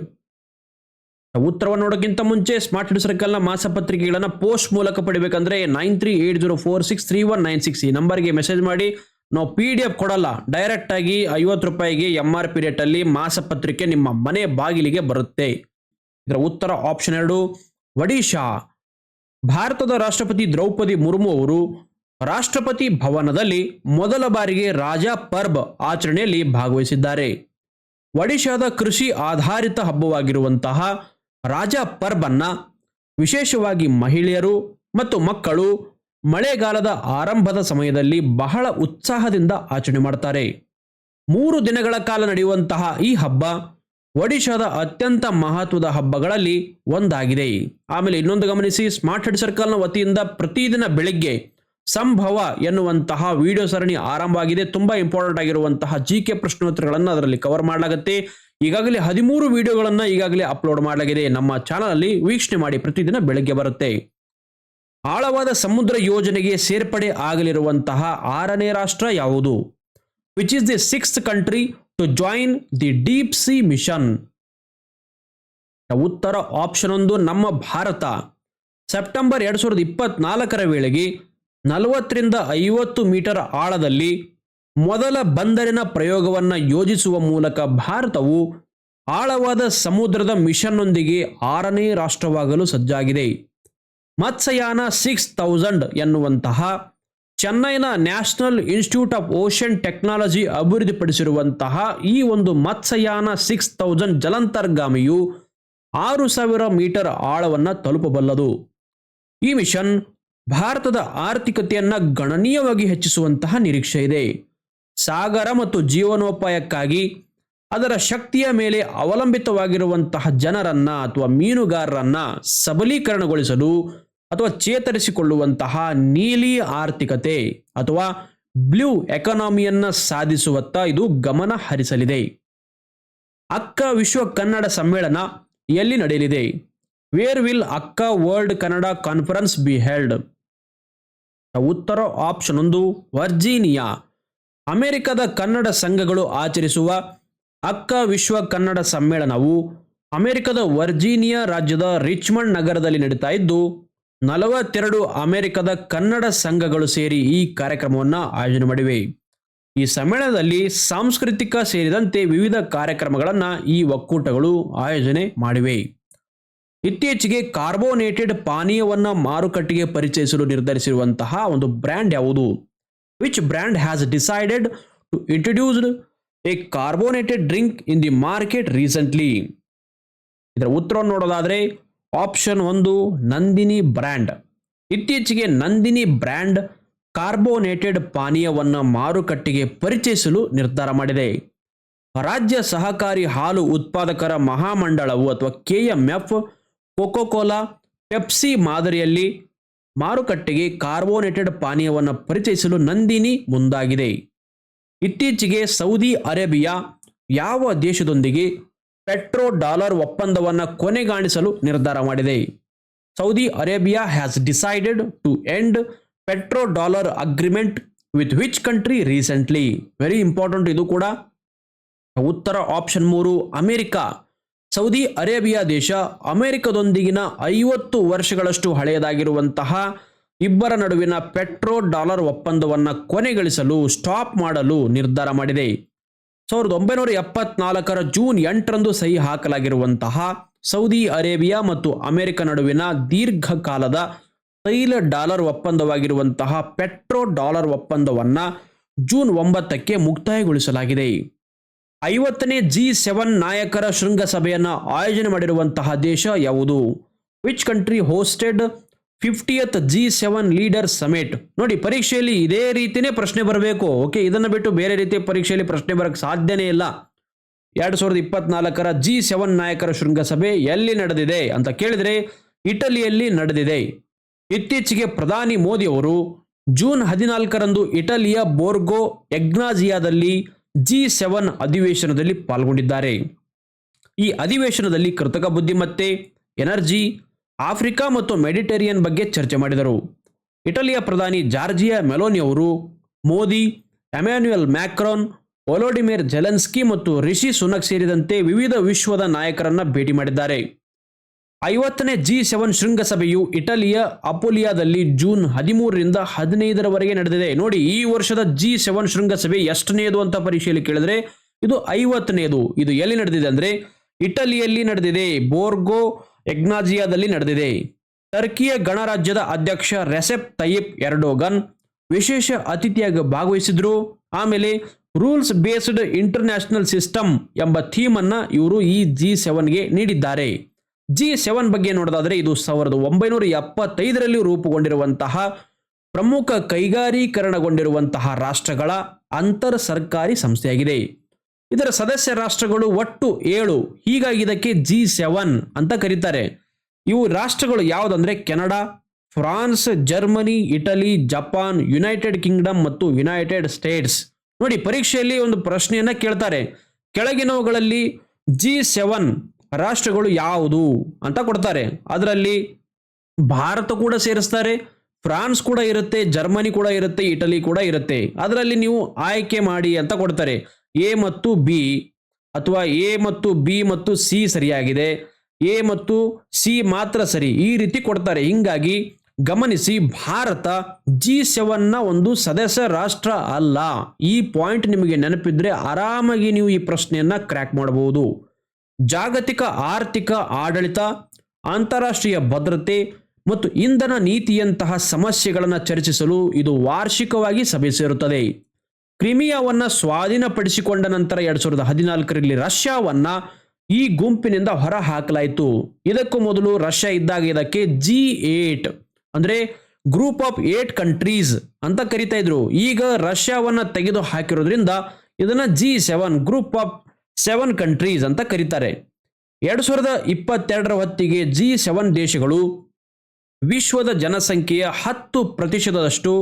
ಉತ್ತರವನ್ನು ನೋಡೋಕ್ಕಿಂತ ಮುಂಚೆ ಸ್ಮಾರ್ಟ್ ಹಿಡ್ ಸರ್ಕಲ್ನ ಮಾಸಪತ್ರಿಕೆಗಳನ್ನು ಪೋಸ್ಟ್ ಮೂಲಕ ಪಡಿಬೇಕಂದ್ರೆ nine three eight zero four six three one nine six ಈ ನಂಬರ್ಗೆ ಮೆಸೇಜ್ ಮಾಡಿ. ನಾವು ಪಿ ಡಿ ಎಫ್ ಕೊಡಲ್ಲ, ಡೈರೆಕ್ಟಾಗಿ ಐವತ್ತು ರೂಪಾಯಿಗೆ ಎಂ ಆರ್ ಪಿ ರೇಟಲ್ಲಿ ಮಾಸಪತ್ರಿಕೆ ನಿಮ್ಮ ಮನೆ ಬಾಗಿಲಿಗೆ ಬರುತ್ತೆ. ಇದರ ಉತ್ತರ ಆಪ್ಷನ್ ಎರಡು, ಒಡಿಶಾ. ಭಾರತದ ರಾಷ್ಟ್ರಪತಿ ದ್ರೌಪದಿ ಮುರ್ಮು ಅವರು ರಾಷ್ಟ್ರಪತಿ ಭವನದಲ್ಲಿ ಮೊದಲ ಬಾರಿಗೆ ರಾಜಾ ಪರ್ಬ್ ಆಚರಣೆಯಲ್ಲಿ ಭಾಗವಹಿಸಿದ್ದಾರೆ. ಒಡಿಶಾದ ಕೃಷಿ ಆಧಾರಿತ ಹಬ್ಬವಾಗಿರುವಂತಹ ರಾಜಾ ಪರ್ಬ್ ಅನ್ನ ವಿಶೇಷವಾಗಿ ಮಹಿಳೆಯರು ಮತ್ತು ಮಕ್ಕಳು ಮಳೆಗಾಲದ ಆರಂಭದ ಸಮಯದಲ್ಲಿ ಬಹಳ ಉತ್ಸಾಹದಿಂದ ಆಚರಣೆ ಮಾಡ್ತಾರೆ. ಮೂರು ದಿನಗಳ ಕಾಲ ನಡೆಯುವಂತಹ ಈ ಹಬ್ಬ ಒಡಿಶಾದ ಅತ್ಯಂತ ಮಹತ್ವದ ಹಬ್ಬಗಳಲ್ಲಿ ಒಂದಾಗಿದೆ. ಆಮೇಲೆ ಇನ್ನೊಂದು ಗಮನಿಸಿ ಸ್ಮಾರ್ಟ್ ಹೆಡ್ ಸರ್ಕಲ್ನ ವತಿಯಿಂದ ಪ್ರತಿದಿನ ಬೆಳಿಗ್ಗೆ ಸಂಭವ ಎನ್ನುವಂತಹ ವಿಡಿಯೋ ಸರಣಿ ಆರಂಭ ಆಗಿದೆ. ತುಂಬಾ ಇಂಪಾರ್ಟೆಂಟ್ ಆಗಿರುವಂತಹ ಜಿ ಕೆ ಪ್ರಶ್ನೋತ್ತರಗಳನ್ನು ಅದರಲ್ಲಿ ಕವರ್ ಮಾಡಲಾಗುತ್ತೆ. ಈಗಾಗಲೇ ಹದಿಮೂರು ವಿಡಿಯೋಗಳನ್ನು ಈಗಾಗಲೇ ಅಪ್ಲೋಡ್ ಮಾಡಲಾಗಿದೆ. ನಮ್ಮ ಚಾನಲ್ ಅಲ್ಲಿ ವೀಕ್ಷಣೆ ಮಾಡಿ ಪ್ರತಿದಿನ ಬೆಳಗ್ಗೆ ಬರುತ್ತೆ. ಆಳವಾದ ಸಮುದ್ರ ಯೋಜನೆಗೆ ಸೇರ್ಪಡೆ ಆಗಲಿರುವಂತಹ ಆರನೇ ರಾಷ್ಟ್ರ ಯಾವುದು? Which is the six country to join the deep sea mission ಉತ್ತರ ಆಪ್ಷನ್ ಒಂದು ನಮ್ಮ ಭಾರತ. ಸೆಪ್ಟೆಂಬರ್ ಎರಡು ಸಾವಿರದ ಇಪ್ಪತ್ನಾಲ್ಕರ ವೇಳೆಗೆ ನಲವತ್ತರಿಂದ ಐವತ್ತು ಮೀಟರ್ ಆಳದಲ್ಲಿ ಮೊದಲ ಬಂದರಿನ ಪ್ರಯೋಗವನ್ನು ಯೋಜಿಸುವ ಮೂಲಕ ಭಾರತವು ಆಳವಾದ ಸಮುದ್ರದ ಮಿಷನ್ನೊಂದಿಗೆ ಆರನೇ ರಾಷ್ಟ್ರವಾಗಲು ಸಜ್ಜಾಗಿದೆ. ಮತ್ಸ್ಯಯಾನ ಸಿಕ್ಸ್ ತೌಸಂಡ್ ಎನ್ನುವಂತಹ ಚೆನ್ನೈನ national institute of ocean technology ಅಭಿವೃದ್ಧಿಪಡಿಸಿರುವಂತಹ ಈ ಒಂದು ಮತ್ಸ್ಯಯಾನ ಸಿಕ್ಸ್ ತೌಸಂಡ್ ಜಲಂತರ್ಗಾಮಿಯು ಆರು ಸಾವಿರ ಮೀಟರ್ ಆಳವನ್ನು ತಲುಪಬಲ್ಲದು. ಈ ಮಿಷನ್ ಭಾರತದ ಆರ್ಥಿಕತೆಯನ್ನು ಗಣನೀಯವಾಗಿ ಹೆಚ್ಚಿಸುವಂತಹ ನಿರೀಕ್ಷೆ ಇದೆ. ಸಾಗರ ಮತ್ತು ಜೀವನೋಪಾಯಕ್ಕಾಗಿ ಅದರ ಶಕ್ತಿಯ ಮೇಲೆ ಅವಲಂಬಿತವಾಗಿರುವಂತಹ ಜನರನ್ನ ಅಥವಾ ಮೀನುಗಾರರನ್ನ ಸಬಲೀಕರಣಗೊಳಿಸಲು ಅಥವಾ ಚೇತರಿಸಿಕೊಳ್ಳುವಂತಹ ನೀಲಿ ಆರ್ಥಿಕತೆ ಅಥವಾ ಬ್ಲೂ ಎಕಾನಮಿಯನ್ನ ಸಾಧಿಸುವತ್ತ ಇದು ಗಮನ ಹರಿಸಲಿದೆ. ಅಕ್ಕ ವಿಶ್ವ ಕನ್ನಡ ಸಮ್ಮೇಳನ ಎಲ್ಲಿ ನಡೆಯಲಿದೆ? Where will Akka world Kannada conference be held ಉತ್ತರ ಆಪ್ಷನ್ ಒಂದು, ವರ್ಜೀನಿಯಾ. ಅಮೆರಿಕದ ಕನ್ನಡ ಸಂಘಗಳು ಆಚರಿಸುವ ಅಕ್ಕ ವಿಶ್ವ ಕನ್ನಡ ಸಮ್ಮೇಳನವು ಅಮೆರಿಕದ ವರ್ಜೀನಿಯಾ ರಾಜ್ಯದ ರಿಚ್ಮಂಡ್ ನಗರದಲ್ಲಿ ನಡೀತಾ ಇದ್ದು ನಲವತ್ತೆರಡು ಅಮೆರಿಕದ ಕನ್ನಡ ಸಂಘಗಳು ಸೇರಿ ಈ ಕಾರ್ಯಕ್ರಮವನ್ನು ಆಯೋಜನೆ ಮಾಡಿವೆ. ಈ ಸಮ್ಮೇಳನದಲ್ಲಿ ಸಾಂಸ್ಕೃತಿಕ ಸೇರಿದಂತೆ ವಿವಿಧ ಕಾರ್ಯಕ್ರಮಗಳನ್ನು ಈ ಒಕ್ಕೂಟಗಳು ಆಯೋಜನೆ ಮಾಡಿವೆ. ಇತ್ತೀಚೆಗೆ ಕಾರ್ಬೋನೇಟೆಡ್ ಪಾನೀಯವನ್ನು ಮಾರುಕಟ್ಟೆಗೆ ಪರಿಚಯಿಸಲು ನಿರ್ಧರಿಸಿರುವಂತಹ ಒಂದು ಬ್ರ್ಯಾಂಡ್ ಯಾವುದು? Which brand has decided to introduced a carbonated drink in the market recently? ಇದರ ಉತ್ತರವನ್ನು ನೋಡೋದಾದ್ರೆ ಆಪ್ಷನ್ ಒಂದು ನಂದಿನಿ ಬ್ರ್ಯಾಂಡ್ ಇತ್ತೀಚೆಗೆ ನಂದಿನಿ ಬ್ರ್ಯಾಂಡ್ ಕಾರ್ಬೋನೇಟೆಡ್ ಪಾನೀಯವನ್ನು ಮಾರುಕಟ್ಟೆಗೆ ಪರಿಚಯಿಸಲು ನಿರ್ಧಾರ ಮಾಡಿದೆ. ರಾಜ್ಯ ಸಹಕಾರಿ ಹಾಲು ಉತ್ಪಾದಕರ ಮಹಾಮಂಡಳವು ಅಥವಾ ಕೆಎಂಎಫ್ ಕೋಕೋಕೋಲಾ ಪೆಪ್ಸಿ ಮಾದರಿಯಲ್ಲಿ ಮಾರುಕಟ್ಟೆಗೆ ಕಾರ್ಬೋನೇಟೆಡ್ ಪಾನೀಯವನ್ನು ಪರಿಚಯಿಸಲು ನಂದಿನಿ ಮುಂದಾಗಿದೆ. ಇತ್ತೀಚೆಗೆ ಸೌದಿ ಅರೇಬಿಯಾ ಯಾವ ದೇಶದೊಂದಿಗೆ ಪೆಟ್ರೋ ಡಾಲರ್ ಒಪ್ಪಂದವನ್ನು ಕೊನೆಗಾಣಿಸಲು ನಿರ್ಧಾರ ಮಾಡಿದೆ. Saudi Arabia has decided to end petrodollar agreement with which country recently very important ಇದು ಕೂಡ. ಉತ್ತರ ಆಪ್ಷನ್ ಮೂರು, ಅಮೆರಿಕ. ಸೌದಿ ಅರೇಬಿಯಾ ದೇಶ ಅಮೆರಿಕದೊಂದಿಗಿನ ಐವತ್ತು ವರ್ಷಗಳಷ್ಟು ಹಳೆಯದಾಗಿರುವಂತಹ ಇಬ್ಬರ ನಡುವಿನ ಪೆಟ್ರೋ ಡಾಲರ್ ಒಪ್ಪಂದವನ್ನು ಕೊನೆಗಳಿಸಲು ಸ್ಟಾಪ್ ಮಾಡಲು ನಿರ್ಧಾರ ಮಾಡಿದೆ. ಸಾವಿರದ ಒಂಬೈನೂರ ಎಪ್ಪತ್ನಾಲ್ಕರ ಜೂನ್ ಎಂಟರಂದು ಸಹಿ ಹಾಕಲಾಗಿರುವಂತಹ ಸೌದಿ ಅರೇಬಿಯಾ ಮತ್ತು ಅಮೆರಿಕ ನಡುವಿನ ದೀರ್ಘಕಾಲದ ತೈಲ ಡಾಲರ್ ಒಪ್ಪಂದವಾಗಿರುವಂತಹ ಪೆಟ್ರೋ ಡಾಲರ್ ಒಪ್ಪಂದವನ್ನು ಜೂನ್ ಒಂಬತ್ತಕ್ಕೆ ಮುಕ್ತಾಯಗೊಳಿಸಲಾಗಿದೆ. ಐವತ್ತನೇ ಜಿ ಸೆವೆನ್ ನಾಯಕರ ಶೃಂಗಸಭೆಯನ್ನು ಆಯೋಜನೆ ಮಾಡಿರುವಂತಹ ದೇಶ ಯಾವುದು? Which country hosted fiftieth G seven leader summit. ನೋಡಿ, ಪರೀಕ್ಷೆಯಲ್ಲಿ ಇದೇ ರೀತಿನೇ ಪ್ರಶ್ನೆ ಬರಬೇಕು. ಓಕೆ, ಇದನ್ನು ಬಿಟ್ಟು ಬೇರೆ ರೀತಿಯ ಪರೀಕ್ಷೆಯಲ್ಲಿ ಪ್ರಶ್ನೆ ಬರಕ್ಕೆ ಸಾಧ್ಯನೇ ಇಲ್ಲ. ಎರಡು ಸಾವಿರದ ಇಪ್ಪತ್ನಾಲ್ಕರ ಜಿ ಸೆವೆನ್ ನಾಯಕರ ಶೃಂಗಸಭೆ ಎಲ್ಲಿ ನಡೆದಿದೆ ಅಂತ ಕೇಳಿದರೆ ಇಟಲಿಯಲ್ಲಿ ನಡೆದಿದೆ. ಇತ್ತೀಚೆಗೆ ಪ್ರಧಾನಿ ಮೋದಿ ಅವರು ಜೂನ್ ಹದಿನಾಲ್ಕರಂದು ಇಟಲಿಯ ಬೋರ್ಗೋ ಎಗ್ನಾಜಿಯಾದಲ್ಲಿ ಜಿ ಸೆವೆನ್ ಅಧಿವೇಶನದಲ್ಲಿ ಪಾಲ್ಗೊಂಡಿದ್ದಾರೆ. ಈ ಅಧಿವೇಶನದಲ್ಲಿ ಕೃತಕ ಬುದ್ಧಿಮತ್ತೆ, ಎನರ್ಜಿ ಆಫ್ರಿಕಾ ಮತ್ತು ಮೆಡಿಟೇರಿಯನ್ ಬಗ್ಗೆ ಚರ್ಚೆ ಮಾಡಿದರು. ಇಟಲಿಯ ಪ್ರಧಾನಿ ಜಾರ್ಜಿಯಾ ಮೆಲೋನಿ ಅವರು, Modi, Emmanuel Macron Volodymyr Zelensky ಮತ್ತು ರಿಷಿ ಸುನಕ್ ಸೇರಿದಂತೆ ವಿವಿಧ ವಿಶ್ವದ ನಾಯಕರನ್ನ ಭೇಟಿ ಮಾಡಿದ್ದಾರೆ. ಐವತ್ತನೇ ಜಿ ಸೆವೆನ್ ಶೃಂಗಸಭೆಯು ಇಟಲಿಯ ಅಪೋಲಿಯಾದಲ್ಲಿ ಜೂನ್ ಹದಿಮೂರರಿಂದ ಹದಿನೈದರವರೆಗೆ ನಡೆದಿದೆ. ನೋಡಿ, ಈ ವರ್ಷದ ಜಿ ಸೆವೆನ್ ಶೃಂಗಸಭೆ ಎಷ್ಟನೇದು ಅಂತ ಪರೀಕ್ಷೆಯಲ್ಲಿ ಕೇಳಿದ್ರೆ, ಇದು ಐವತ್ತನೆಯದು ಇದು ಎಲ್ಲಿ ನಡೆದಿದೆ ಅಂದರೆ, ಇಟಲಿಯಲ್ಲಿ ನಡೆದಿದೆ. ಬೋರ್ಗೋ ಎಗ್ನಾಜಿಯಾದಲ್ಲಿ ನಡೆದಿದೆ. ಟರ್ಕಿಯ ಗಣರಾಜ್ಯದ ಅಧ್ಯಕ್ಷ ರೆಸೆಪ್ ತಯ್ಯಿಪ್ ಎರ್ಡೋಗನ್ ವಿಶೇಷ ಅತಿಥಿಯಾಗಿ ಭಾಗವಹಿಸಿದ್ರು. ಆಮೇಲೆ ರೂಲ್ಸ್ ಬೇಸ್ಡ್ ಇಂಟರ್ನ್ಯಾಷನಲ್ ಸಿಸ್ಟಮ್ ಎಂಬ ಥೀಮ್ ಅನ್ನ ಇವರು ಈ ಜಿ ಸೆವೆನ್ಗೆ ನೀಡಿದ್ದಾರೆ. ಜಿ ಸೆವೆನ್ ಬಗ್ಗೆ ನೋಡೋದಾದ್ರೆ ಇದು ಸಾವಿರದ ಒಂಬೈನೂರ ಎಪ್ಪತ್ತೈದರಲ್ಲಿ ರೂಪುಗೊಂಡಿರುವಂತಹ ಪ್ರಮುಖ ಕೈಗಾರೀಕರಣಗೊಂಡಿರುವಂತಹ ರಾಷ್ಟ್ರಗಳ ಅಂತರ್ ಸರ್ಕಾರಿ ಸಂಸ್ಥೆಯಾಗಿದೆ. ಇದರ ಸದಸ್ಯ ರಾಷ್ಟ್ರಗಳು ಒಟ್ಟು ಏಳು. ಹೀಗಾಗಿ ಇದಕ್ಕೆ ಜಿ ಸೆವೆನ್ ಅಂತ ಕರೀತಾರೆ. ಇವು ರಾಷ್ಟ್ರಗಳು ಯಾವುದಂದ್ರೆ Canada, France, Germany, Italy, Japan, United Kingdom ಮತ್ತು ಯುನೈಟೆಡ್ ಸ್ಟೇಟ್ಸ್. ನೋಡಿ, ಪರೀಕ್ಷೆಯಲ್ಲಿ ಒಂದು ಪ್ರಶ್ನೆಯನ್ನ ಕೇಳ್ತಾರೆ. ಕೆಳಗಿನವುಗಳಲ್ಲಿ ಜಿ ಸೆವೆನ್ ರಾಷ್ಟ್ರಗಳು ಯಾವುದು ಅಂತ ಕೊಡ್ತಾರೆ. ಅದರಲ್ಲಿ ಭಾರತ ಕೂಡ ಸೇರಿಸ್ತಾರೆ, ಫ್ರಾನ್ಸ್ ಕೂಡ ಇರುತ್ತೆ, ಜರ್ಮನಿ ಕೂಡ ಇರುತ್ತೆ, ಇಟಲಿ ಕೂಡ ಇರುತ್ತೆ. ಅದರಲ್ಲಿ ನೀವು ಆಯ್ಕೆ ಮಾಡಿ ಅಂತ ಕೊಡ್ತಾರೆ. ಎ ಮತ್ತು ಬಿ ಅಥವಾ ಎ ಮತ್ತು ಬಿ ಮತ್ತು ಸಿ ಸರಿಯಾಗಿದೆ. ಎ ಮತ್ತು ಸಿ ಮಾತ್ರ ಸರಿ. ಈ ರೀತಿ ಕೊಡ್ತಾರೆ. ಹಿಂಗಾಗಿ ಗಮನಿಸಿ, ಭಾರತ ಜಿ ಸೆವೆನ್ನ ಒಂದು ಸದಸ್ಯ ರಾಷ್ಟ್ರ ಅಲ್ಲ. ಈ ಪಾಯಿಂಟ್ ನಿಮಗೆ ನೆನಪಿದ್ರೆ ಆರಾಮಾಗಿ ನೀವು ಈ ಪ್ರಶ್ನೆಯನ್ನ ಕ್ರ್ಯಾಕ್ ಮಾಡಬಹುದು. ಜಾಗತಿಕ ಆರ್ಥಿಕ ಆಡಳಿತ, ಅಂತಾರಾಷ್ಟ್ರೀಯ ಭದ್ರತೆ ಮತ್ತು ಇಂಧನ ನೀತಿಯಂತಹ ಸಮಸ್ಯೆಗಳನ್ನು ಚರ್ಚಿಸಲು ಇದು ವಾರ್ಷಿಕವಾಗಿ ಸಭೆ ಸೇರುತ್ತದೆ. ಕ್ರಿಮಿಯಾವನ್ನ ಸ್ವಾಧೀನಪಡಿಸಿಕೊಂಡ ನಂತರ ಎರಡ್ ಸಾವಿರದ ಹದಿನಾಲ್ಕರಲ್ಲಿ ರಷ್ಯಾವನ್ನ ಈ ಗುಂಪಿನಿಂದ ಹೊರ ಹಾಕಲಾಯಿತು ಇದಕ್ಕೂ ಮೊದಲು ರಷ್ಯಾ ಇದ್ದಾಗ ಇದಕ್ಕೆ ಜಿ ಏಟ್, ಅಂದ್ರೆ ಗ್ರೂಪ್ ಆಫ್ ಏಟ್ ಕಂಟ್ರೀಸ್ ಅಂತ ಕರಿತಾ ಇದ್ರು. ಈಗ ರಷ್ಯಾವನ್ನ ತೆಗೆದು ಹಾಕಿರೋದ್ರಿಂದ ಇದನ್ನ G seven, group of seven countries ಅಂತ ಕರೀತಾರೆ. ಎರಡು ಸಾವಿರದ ಇಪ್ಪತ್ತೆರಡರ ಹೊತ್ತಿಗೆ ಜಿ ಸೆವೆನ್ ದೇಶಗಳು ವಿಶ್ವದ ಜನಸಂಖ್ಯೆಯ ಹತ್ತು ಪ್ರತಿಶತದಷ್ಟು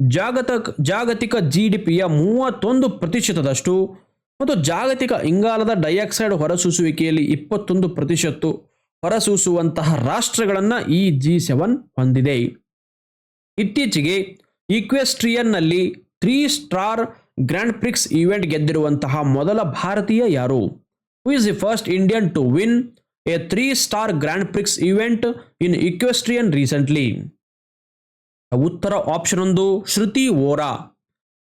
ಜಾಗತಿಕ ಜಾಗತಿಕ ಜಿ ಡಿ ಪಿಯ ಮೂವತ್ತೊಂದು ಪ್ರತಿಶತದಷ್ಟು ಮತ್ತು ಜಾಗತಿಕ ಇಂಗಾಲದ ಡೈಆಕ್ಸೈಡ್ ಹೊರಸೂಸುವಿಕೆಯಲ್ಲಿ ಇಪ್ಪತ್ತೊಂದು ಪ್ರತಿಶತ ಹೊರಸೂಸುವಂತಹ ರಾಷ್ಟ್ರಗಳನ್ನು ಈ ಜಿ ಸೆವೆನ್ ಹೊಂದಿದೆ. ಇತ್ತೀಚೆಗೆ ಈಕ್ವೆಸ್ಟ್ರಿಯನ್ನಲ್ಲಿ three star grand prix event ಗೆದ್ದಿರುವಂತಹ ಮೊದಲ ಭಾರತೀಯ ಯಾರು? Is the first Indian to win a three star grand prix event in equestrian recently ಉತ್ತರ ಆಪ್ಷನ್ ಒಂದು ಶ್ರುತಿ ಓರಾ.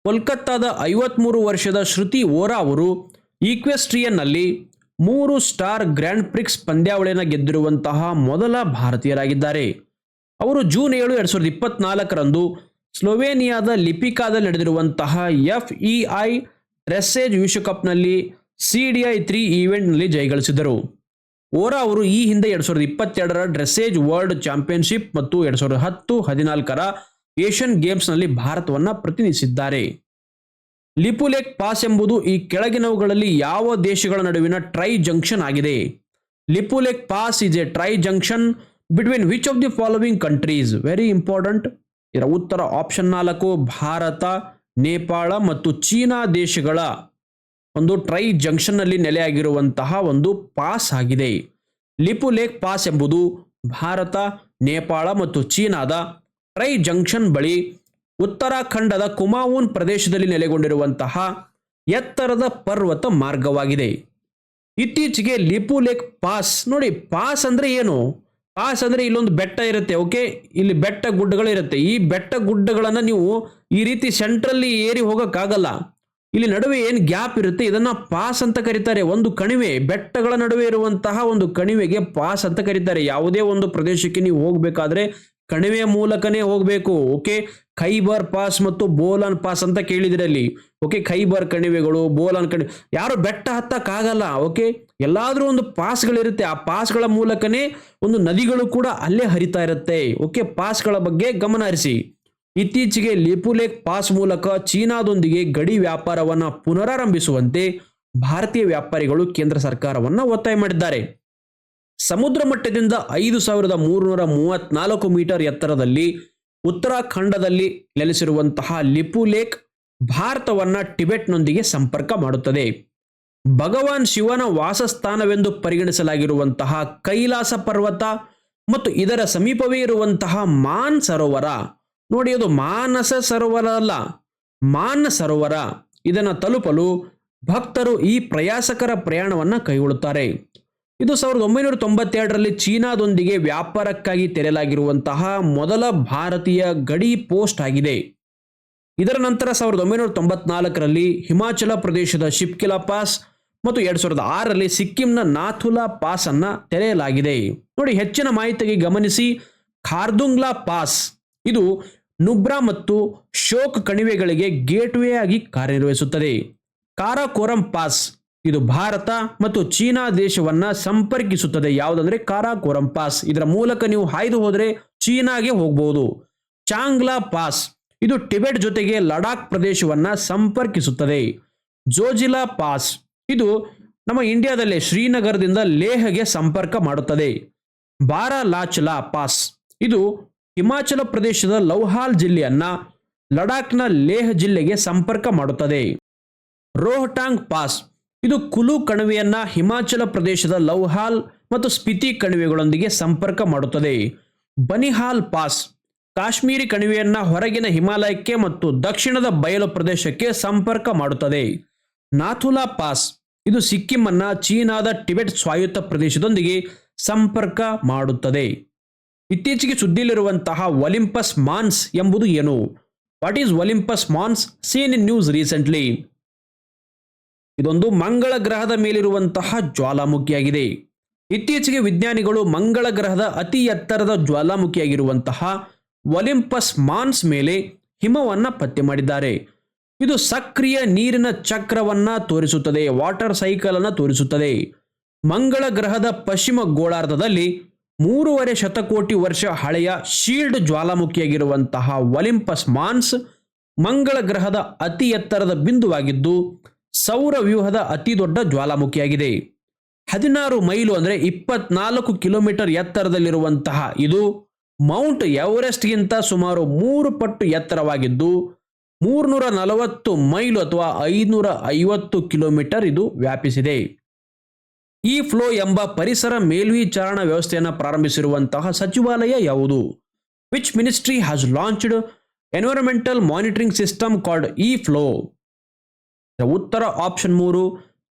ಕೋಲ್ಕತ್ತಾದ ಐವತ್ಮೂರು ವರ್ಷದ ಶ್ರುತಿ ಓರಾ ಅವರು ಈಕ್ವೆಸ್ಟ್ರಿಯನ್ನಲ್ಲಿ ಮೂರು ಸ್ಟಾರ್ ಗ್ರ್ಯಾಂಡ್ ಪ್ರಿಕ್ಸ್ ಪಂದ್ಯಾವಳಿಯನ್ನು ಗೆದ್ದಿರುವಂತಹ ಮೊದಲ ಭಾರತೀಯರಾಗಿದ್ದಾರೆ. ಅವರು ಜೂನ್ ಏಳು ಎರಡು ಸಾವಿರದ ಇಪ್ಪತ್ನಾಲ್ಕರಂದು ಸ್ಲೋವೇನಿಯಾದ ಲಿಪಿಕಾದಲ್ಲಿ ನಡೆದಿರುವಂತಹ ಎಫ್ ಇ ಐ ಡ್ರೆಸ್ಸೇಜ್ ವಿಶ್ವಕಪ್ನಲ್ಲಿ ಸಿ ಡಿ ಐ ತ್ರೀ ಈವೆಂಟ್ನಲ್ಲಿ ಜಯಗಳಿಸಿದರು. ಓರಾ ಅವರು ಈ ಹಿಂದೆ ಎರಡ್ ಸಾವಿರದ ಇಪ್ಪತ್ತೆರಡರ ಡ್ರೆಸ್ಸೇಜ್ ವರ್ಲ್ಡ್ ಚಾಂಪಿಯನ್ಶಿಪ್ ಮತ್ತು ಎರಡ್ ಸಾವಿರದ ಹತ್ತು ಹದಿನಾಲ್ಕರ ಏಷ್ಯನ್ ಗೇಮ್ಸ್ನಲ್ಲಿ ಭಾರತವನ್ನ ಪ್ರತಿನಿಧಿಸಿದ್ದಾರೆ. ಲಿಪುಲೇಕ್ ಪಾಸ್ ಎಂಬುದು ಈ ಕೆಳಗಿನವುಗಳಲ್ಲಿ ಯಾವ ದೇಶಗಳ ನಡುವಿನ ಟ್ರೈ ಜಂಕ್ಷನ್ ಆಗಿದೆ. Lipulekh pass is a tri junction between which of the following countries? Very important. ಇದರ ಉತ್ತರ ಆಪ್ಷನ್ ನಾಲ್ಕು, ಭಾರತ, ನೇಪಾಳ ಮತ್ತು ಚೀನಾ ದೇಶಗಳ ಒಂದು ಟ್ರೈ ಜಂಕ್ಷನ್ನಲ್ಲಿ ನೆಲೆಯಾಗಿರುವಂತಹ ಒಂದು ಪಾಸ್ ಆಗಿದೆ. ಲಿಪು ಲೇಕ್ ಪಾಸ್ ಎಂಬುದು ಭಾರತ, ನೇಪಾಳ ಮತ್ತು ಚೀನಾದ ಟ್ರೈ ಜಂಕ್ಷನ್ ಬಳಿ ಉತ್ತರಾಖಂಡದ ಕುಮಾವೂನ್ ಪ್ರದೇಶದಲ್ಲಿ ನೆಲೆಗೊಂಡಿರುವಂತಹ ಎತ್ತರದ ಪರ್ವತ ಮಾರ್ಗವಾಗಿದೆ. ಇತ್ತೀಚೆಗೆ ಲಿಪು ಲೇಕ್ ಪಾಸ್ ನೋಡಿ ಪಾಸ್ ಅಂದ್ರೆ ಏನು? ಪಾಸ್ ಅಂದ್ರೆ ಇಲ್ಲೊಂದು ಬೆಟ್ಟ ಇರುತ್ತೆ ಓಕೆ ಇಲ್ಲಿ ಬೆಟ್ಟ ಗುಡ್ಡಗಳಿರುತ್ತೆ. ಈ ಬೆಟ್ಟ ಗುಡ್ಡಗಳನ್ನು ನೀವು ಈ ರೀತಿ ಸೆಂಟ್ರಲ್ಲಿ ಏರಿ ಹೋಗೋಕ್ಕಾಗಲ್ಲ. ಇಲ್ಲಿ ನಡುವೆ ಏನು ಗ್ಯಾಪ್ ಇರುತ್ತೆ? ಇದನ್ನ ಪಾಸ್ ಅಂತ ಕರೀತಾರೆ. ಒಂದು ಕಣಿವೆ, ಬೆಟ್ಟಗಳ ನಡುವೆ ಇರುವಂತಹ ಒಂದು ಕಣಿವೆಗೆ ಪಾಸ್ ಅಂತ ಕರೀತಾರೆ. ಯಾವುದೇ ಒಂದು ಪ್ರದೇಶಕ್ಕೆ ನೀವು ಹೋಗಬೇಕಾದ್ರೆ ಕಣಿವೆಯ ಮೂಲಕನೇ ಹೋಗಬೇಕು, ಓಕೆ? ಖೈಬರ್ ಪಾಸ್ ಮತ್ತು ಬೋಲಾನ್ ಪಾಸ್ ಅಂತ ಕೇಳಿದಿರಲ್ಲಿ ಓಕೆ? ಖೈಬರ್ ಕಣಿವೆಗಳು, ಬೋಲಾನ್ ಕಣಿವೆ ಯಾರು ಬೆಟ್ಟ ಹತ್ತಕ್ಕಾಗಲ್ಲ, ಓಕೆ? ಎಲ್ಲಾದ್ರೂ ಒಂದು ಪಾಸ್ಗಳಿರುತ್ತೆ. ಆ ಪಾಸ್ಗಳ ಮೂಲಕನೇ ಒಂದು ನದಿಗಳು ಕೂಡ ಅಲ್ಲೇ ಹರಿತಾ ಇರುತ್ತೆ, ಓಕೆ? ಪಾಸ್ಗಳ ಬಗ್ಗೆ ಗಮನ ಹರಿಸಿ. ಇತ್ತೀಚೆಗೆ ಲಿಪುಲೇಕ್ ಪಾಸ್ ಮೂಲಕ ಚೀನಾದೊಂದಿಗೆ ಗಡಿ ವ್ಯಾಪಾರವನ್ನು ಪುನರಾರಂಭಿಸುವಂತೆ ಭಾರತೀಯ ವ್ಯಾಪಾರಿಗಳು ಕೇಂದ್ರ ಸರ್ಕಾರವನ್ನು ಒತ್ತಾಯ ಮಾಡಿದ್ದಾರೆ. ಸಮುದ್ರ ಮಟ್ಟದಿಂದ ಐದು ಸಾವಿರದ ಮೂರುನೂರ ಮೂವತ್ನಾಲ್ಕು ಮೀಟರ್ ಎತ್ತರದಲ್ಲಿ ಉತ್ತರಾಖಂಡದಲ್ಲಿ ನೆಲೆಸಿರುವಂತಹ ಲಿಪುಲೇಕ್ ಭಾರತವನ್ನು ಟಿಬೆಟ್ನೊಂದಿಗೆ ಸಂಪರ್ಕ ಮಾಡುತ್ತದೆ. ಭಗವಾನ್ ಶಿವನ ವಾಸಸ್ಥಾನವೆಂದು ಪರಿಗಣಿಸಲಾಗಿರುವಂತಹ ಕೈಲಾಸ ಪರ್ವತ ಮತ್ತು ಇದರ ಸಮೀಪವೇ ಇರುವಂತಹ ಮಾನ್ ಸರೋವರ ನೋಡಿ ಅದು ಮಾನಸ ಸರೋವರ ಅಲ್ಲ. ಮಾನ ಸರೋವರ. ಇದನ್ನು ತಲುಪಲು ಭಕ್ತರು ಈ ಪ್ರಯಾಸಕರ ಪ್ರಯಾಣವನ್ನು ಕೈಗೊಳ್ಳುತ್ತಾರೆ. ಇದು ಸಾವಿರದ ಒಂಬೈನೂರ ತೊಂಬತ್ತೆರಡರಲ್ಲಿ ಚೀನಾದೊಂದಿಗೆ ವ್ಯಾಪಾರಕ್ಕಾಗಿ ತೆರೆಯಲಾಗಿರುವಂತಹ ಮೊದಲ ಭಾರತೀಯ ಗಡಿ ಪೋಸ್ಟ್ ಆಗಿದೆ. ಇದರ ನಂತರ ಸಾವಿರದ ಒಂಬೈನೂರ ತೊಂಬತ್ನಾಲ್ಕರಲ್ಲಿ ಹಿಮಾಚಲ ಪ್ರದೇಶದ ಶಿಪ್ಕಿಲಾ ಪಾಸ್ ಮತ್ತು ಎರಡ್ ಸಾವಿರದ ಆರರಲ್ಲಿ ಸಿಕ್ಕಿಂನ ನಾಥುಲಾ ಪಾಸ್ ಅನ್ನ ತೆರೆಯಲಾಗಿದೆ. ನೋಡಿ, ಹೆಚ್ಚಿನ ಮಾಹಿತಿಗೆ ಗಮನಿಸಿ ಖಾರ್ದುಂಗ್ಲಾ ಪಾಸ್. ಇದು ನುಬ್ರಾ ಮತ್ತು ಶೋಕ್ ಕಣಿವೆಗಳಿಗೆ ಗೇಟ್ವೇ ಆಗಿ ಕಾರ್ಯನಿರ್ವಹಿಸುತ್ತದೆ. ಕಾರಾಕೋರಂ ಪಾಸ್. ಇದು ಭಾರತ ಮತ್ತು ಚೀನಾ ದೇಶವನ್ನ ಸಂಪರ್ಕಿಸುತ್ತದೆ. ಯಾವುದಂದ್ರೆ ಕಾರಾಕೋರಂ ಪಾಸ್. ಇದರ ಮೂಲಕ ನೀವು ಹಾಯ್ದು ಹೋದರೆ ಚೀನಾಗೆ ಹೋಗಬಹುದು ಚಾಂಗ್ಲಾ ಪಾಸ್. ಇದು ಟಿಬೆಟ್ ಜೊತೆಗೆ ಲಡಾಖ್ ಪ್ರದೇಶವನ್ನ ಸಂಪರ್ಕಿಸುತ್ತದೆ. ಜೋಜಿಲಾ ಪಾಸ್. ಇದು ನಮ್ಮ ಇಂಡಿಯಾದಲ್ಲೇ ಶ್ರೀನಗರದಿಂದ ಲೇಹಗೆ ಸಂಪರ್ಕ ಮಾಡುತ್ತದೆ. ಬಾರಾ ಲಾಚ್ಲಾ ಪಾಸ್. ಇದು ಹಿಮಾಚಲ ಪ್ರದೇಶದ ಲೌಹಾಲ್ ಜಿಲ್ಲೆಯನ್ನ ಲಡಾಖ್ನ ಲೇಹ್ ಜಿಲ್ಲೆಗೆ ಸಂಪರ್ಕ ಮಾಡುತ್ತದೆ. ರೋಹಟಾಂಗ್ ಪಾಸ್. ಇದು ಕುಲು ಕಣಿವೆಯನ್ನ ಹಿಮಾಚಲ ಪ್ರದೇಶದ ಲೌಹಾಲ್ ಮತ್ತು ಸ್ಪಿತಿ ಕಣಿವೆಗಳೊಂದಿಗೆ ಸಂಪರ್ಕ ಮಾಡುತ್ತದೆ. ಬನಿಹಾಲ್ ಪಾಸ್. ಕಾಶ್ಮೀರಿ ಕಣಿವೆಯನ್ನ ಹೊರಗಿನ ಹಿಮಾಲಯಕ್ಕೆ ಮತ್ತು ದಕ್ಷಿಣದ ಬಯಲು ಪ್ರದೇಶಕ್ಕೆ ಸಂಪರ್ಕ ಮಾಡುತ್ತದೆ. ನಾಥುಲಾ ಪಾಸ್. ಇದು ಸಿಕ್ಕಿಂ ಅನ್ನ ಚೀನಾದ ಟಿಬೆಟ್ ಸ್ವಾಯತ್ತ ಪ್ರದೇಶದೊಂದಿಗೆ ಸಂಪರ್ಕ ಮಾಡುತ್ತದೆ. ಇತ್ತೀಚೆಗೆ ಸುದ್ದಿಯಲ್ಲಿರುವಂತಹ ಒಲಿಂಪಸ್ ಮಾನ್ಸ್ ಎಂಬುದು ಏನು? What is Olympus mons seen in news recently ಇದೊಂದು ಮಂಗಳ ಗ್ರಹದ ಮೇಲಿರುವಂತಹ ಜ್ವಾಲಾಮುಖಿಯಾಗಿದೆ. ಇತ್ತೀಚೆಗೆ ವಿಜ್ಞಾನಿಗಳು ಮಂಗಳ ಗ್ರಹದ ಅತಿ ಎತ್ತರದ ಜ್ವಾಲಾಮುಖಿಯಾಗಿರುವಂತಹ ಒಲಿಂಪಸ್ ಮಾನ್ಸ್ ಮೇಲೆ ಹಿಮವನ್ನು ಪತ್ತೆ ಮಾಡಿದ್ದಾರೆ. ಇದು ಸಕ್ರಿಯ ನೀರಿನ ಚಕ್ರವನ್ನ ತೋರಿಸುತ್ತದೆ ವಾಟರ್ ಸೈಕಲ್ ಅನ್ನು ತೋರಿಸುತ್ತದೆ. ಮಂಗಳ ಗ್ರಹದ ಪಶ್ಚಿಮ ಗೋಳಾರ್ಧದಲ್ಲಿ ಮೂರುವರೆ ಶತಕೋಟಿ ವರ್ಷ ಹಳೆಯ ಶೀಲ್ಡ್ ಜ್ವಾಲಾಮುಖಿಯಾಗಿರುವಂತಹ ಒಲಿಂಪಸ್ ಮಾನ್ಸ್ ಮಂಗಳ ಗ್ರಹದ ಅತಿ ಎತ್ತರದ ಬಿಂದುವಾಗಿದ್ದು, ಸೌರ ವ್ಯೂಹದ ಅತಿ ದೊಡ್ಡ ಜ್ವಾಲಾಮುಖಿಯಾಗಿದೆ. ಹದಿನಾರು ಮೈಲು ಅಂದರೆ ಇಪ್ಪತ್ನಾಲ್ಕು ಕಿಲೋಮೀಟರ್ ಎತ್ತರದಲ್ಲಿರುವಂತಹ ಇದು ಮೌಂಟ್ ಎವರೆಸ್ಟ್ಗಿಂತ ಸುಮಾರು ಮೂರು ಪಟ್ಟು ಎತ್ತರವಾಗಿದ್ದು, ಮೂರ್ನೂರ ನಲವತ್ತು ಮೈಲು ಅಥವಾ ಐನೂರ ಐವತ್ತು ಕಿಲೋಮೀಟರ್ ಇದು ವ್ಯಾಪಿಸಿದೆ. ಈ ಫ್ಲೋ ಎಂಬ ಪರಿಸರ ಮೇಲ್ವಿಚಾರಣಾ ವ್ಯವಸ್ಥೆಯನ್ನು ಪ್ರಾರಂಭಿಸಿರುವಂತಹ ಸಚಿವಾಲಯ ಯಾವುದು? Which ministry has launched environmental monitoring system called E flow ಉತ್ತರ ಆಪ್ಷನ್ ಮೂರು,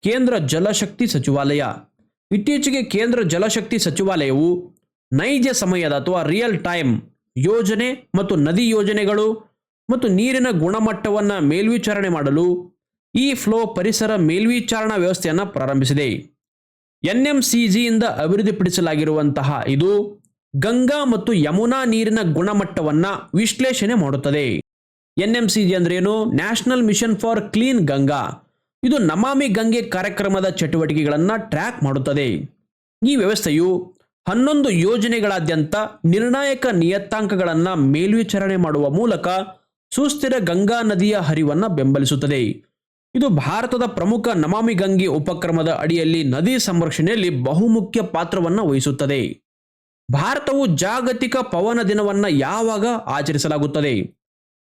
ಕೇಂದ್ರ ಜಲಶಕ್ತಿ ಸಚಿವಾಲಯ. ಇತ್ತೀಚೆಗೆ ಕೇಂದ್ರ ಜಲಶಕ್ತಿ ಸಚಿವಾಲಯವು ನೈಜ ಸಮಯದ ಅಥವಾ ರಿಯಲ್ ಟೈಮ್ ಯೋಜನೆ ಮತ್ತು ನದಿ ಯೋಜನೆಗಳು ಮತ್ತು ನೀರಿನ ಗುಣಮಟ್ಟವನ್ನು ಮೇಲ್ವಿಚಾರಣೆ ಮಾಡಲು ಈ ಫ್ಲೋ ಪರಿಸರ ಮೇಲ್ವಿಚಾರಣಾ ವ್ಯವಸ್ಥೆಯನ್ನು ಪ್ರಾರಂಭಿಸಿದೆ. ಎನ್ ಎಂ ಸಿ ಜಿಯಿಂದ ಅಭಿವೃದ್ಧಿಪಡಿಸಲಾಗಿರುವಂತಹ ಇದು ಗಂಗಾ ಮತ್ತು ಯಮುನಾ ನೀರಿನ ಗುಣಮಟ್ಟವನ್ನು ವಿಶ್ಲೇಷಣೆ ಮಾಡುತ್ತದೆ. ಎನ್ ಎಂ ಸಿ ಜಿ ಅಂದ್ರೇನು? National mission for clean Ganga ಇದು ನಮಾಮಿ ಗಂಗೆ ಕಾರ್ಯಕ್ರಮದ ಚಟುವಟಿಕೆಗಳನ್ನು ಟ್ರ್ಯಾಕ್ ಮಾಡುತ್ತದೆ. ಈ ವ್ಯವಸ್ಥೆಯು ಹನ್ನೊಂದು ಯೋಜನೆಗಳಾದ್ಯಂತ ನಿರ್ಣಾಯಕ ನಿಯತಾಂಕಗಳನ್ನು ಮೇಲ್ವಿಚಾರಣೆ ಮಾಡುವ ಮೂಲಕ ಸುಸ್ಥಿರ ಗಂಗಾ ನದಿಯ ಹರಿವನ್ನು ಬೆಂಬಲಿಸುತ್ತದೆ. ಇದು ಭಾರತದ ಪ್ರಮುಖ ನಮಾಮಿ ಗಂಗೆ ಉಪಕ್ರಮದ ಅಡಿಯಲ್ಲಿ ನದಿ ಸಂರಕ್ಷಣೆಯಲ್ಲಿ ಬಹುಮುಖ್ಯ ಪಾತ್ರವನ್ನು ವಹಿಸುತ್ತದೆ. ಭಾರತವು ಜಾಗತಿಕ ಪವನ ದಿನವನ್ನು ಯಾವಾಗ ಆಚರಿಸಲಾಗುತ್ತದೆ?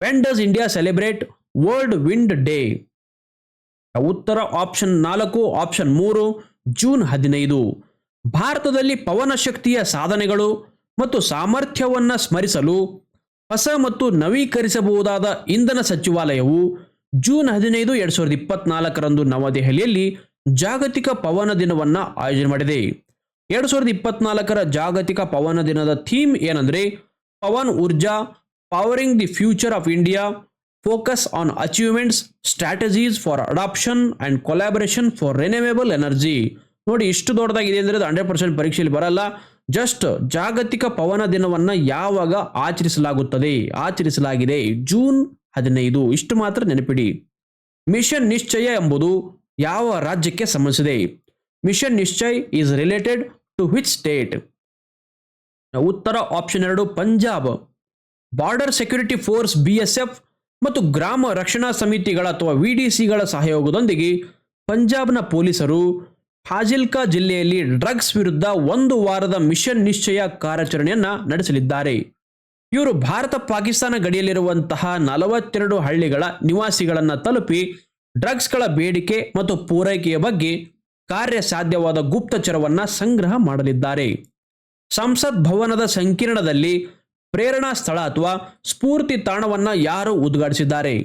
When does India celebrate world wind day ಉತ್ತರ ಆಪ್ಷನ್ ನಾಲ್ಕು ಆಪ್ಷನ್ ಮೂರು ಜೂನ್ ಹದಿನೈದು. ಭಾರತದಲ್ಲಿ ಪವನ ಶಕ್ತಿಯ ಸಾಧನೆಗಳು ಮತ್ತು ಸಾಮರ್ಥ್ಯವನ್ನು ಸ್ಮರಿಸಲು, ಹೊಸ ಮತ್ತು ನವೀಕರಿಸಬಹುದಾದ ಇಂಧನ ಸಚಿವಾಲಯವು ಜೂನ್ ಹದಿನೈದು ಎರಡ್ ಸಾವಿರದ ಇಪ್ಪತ್ನಾಲ್ಕರಂದು ನವದೆಹಲಿಯಲ್ಲಿ ಜಾಗತಿಕ ಪವನ ದಿನವನ್ನು ಆಯೋಜನೆ ಮಾಡಿದೆ. ಎರಡ್ ಸಾವಿರದ ಇಪ್ಪತ್ನಾಲ್ಕರ ಜಾಗತಿಕ ಪವನ ದಿನದ ಥೀಮ್ ಏನಂದ್ರೆ Pawan Urja powering the future of India focus on achievements strategies for adoption and collaboration for renewable energy ನೋಡಿ, ಇಷ್ಟು ದೊಡ್ಡದಾಗಿದೆ ಅಂದರೆ ಅದು ಹಂಡ್ರೆಡ್ ಪರ್ಸೆಂಟ್ ಪರೀಕ್ಷೆಯಲ್ಲಿ ಬರಲ್ಲ. ಜಸ್ಟ್ ಜಾಗತಿಕ ಪವನ ದಿನವನ್ನು ಯಾವಾಗ ಆಚರಿಸಲಾಗುತ್ತದೆ? ಆಚರಿಸಲಾಗಿದೆ ಜೂನ್ ಹದಿನೈದು. ಇಷ್ಟು ಮಾತ್ರ ನೆನಪಿಡಿ. ಮಿಷನ್ ನಿಶ್ಚಯ ಎಂಬುದು ಯಾವ ರಾಜ್ಯಕ್ಕೆ ಸಂಬಂಧಿಸಿದೆ? Mission Nishchay is related to which state? ಉತ್ತರ ಆಪ್ಷನ್ ಎರಡು, Punjab. Border security force B S F ಮತ್ತು ಗ್ರಾಮ ರಕ್ಷಣಾ ಸಮಿತಿಗಳ ಅಥವಾ ವಿ ಡಿ ಸಿಗಳ ಸಹಯೋಗದೊಂದಿಗೆ ಪಂಜಾಬ್ನ ಪೊಲೀಸರು ಹಾಜಿಲ್ಕಾ ಜಿಲ್ಲೆಯಲ್ಲಿ ಡ್ರಗ್ಸ್ ವಿರುದ್ಧ ಒಂದು ವಾರದ ಮಿಷನ್ ನಿಶ್ಚಯ ಕಾರ್ಯಾಚರಣೆಯನ್ನು ನಡೆಸಲಿದ್ದಾರೆ. ಇವರು ಭಾರತ ಪಾಕಿಸ್ತಾನ ಗಡಿಯಲ್ಲಿರುವಂತಹ ನಲವತ್ತೆರಡು ಹಳ್ಳಿಗಳ ನಿವಾಸಿಗಳನ್ನು ತಲುಪಿ ಡ್ರಗ್ಸ್ಗಳ ಬೇಡಿಕೆ ಮತ್ತು ಪೂರೈಕೆಯ ಬಗ್ಗೆ ಕಾರ್ಯಸಾಧ್ಯವಾದ ಗುಪ್ತಚರವನ್ನ ಸಂಗ್ರಹ ಮಾಡಲಿದ್ದಾರೆ. ಸಂಸತ್ ಭವನದ ಸಂಕೀರ್ಣದಲ್ಲಿ ಪ್ರೇರಣಾ ಸ್ಥಳ ಅಥವಾ ಸ್ಫೂರ್ತಿ ತಾಣವನ್ನ ಯಾರು ಉದ್ಘಾಟಿಸಿದ್ದಾರೆ?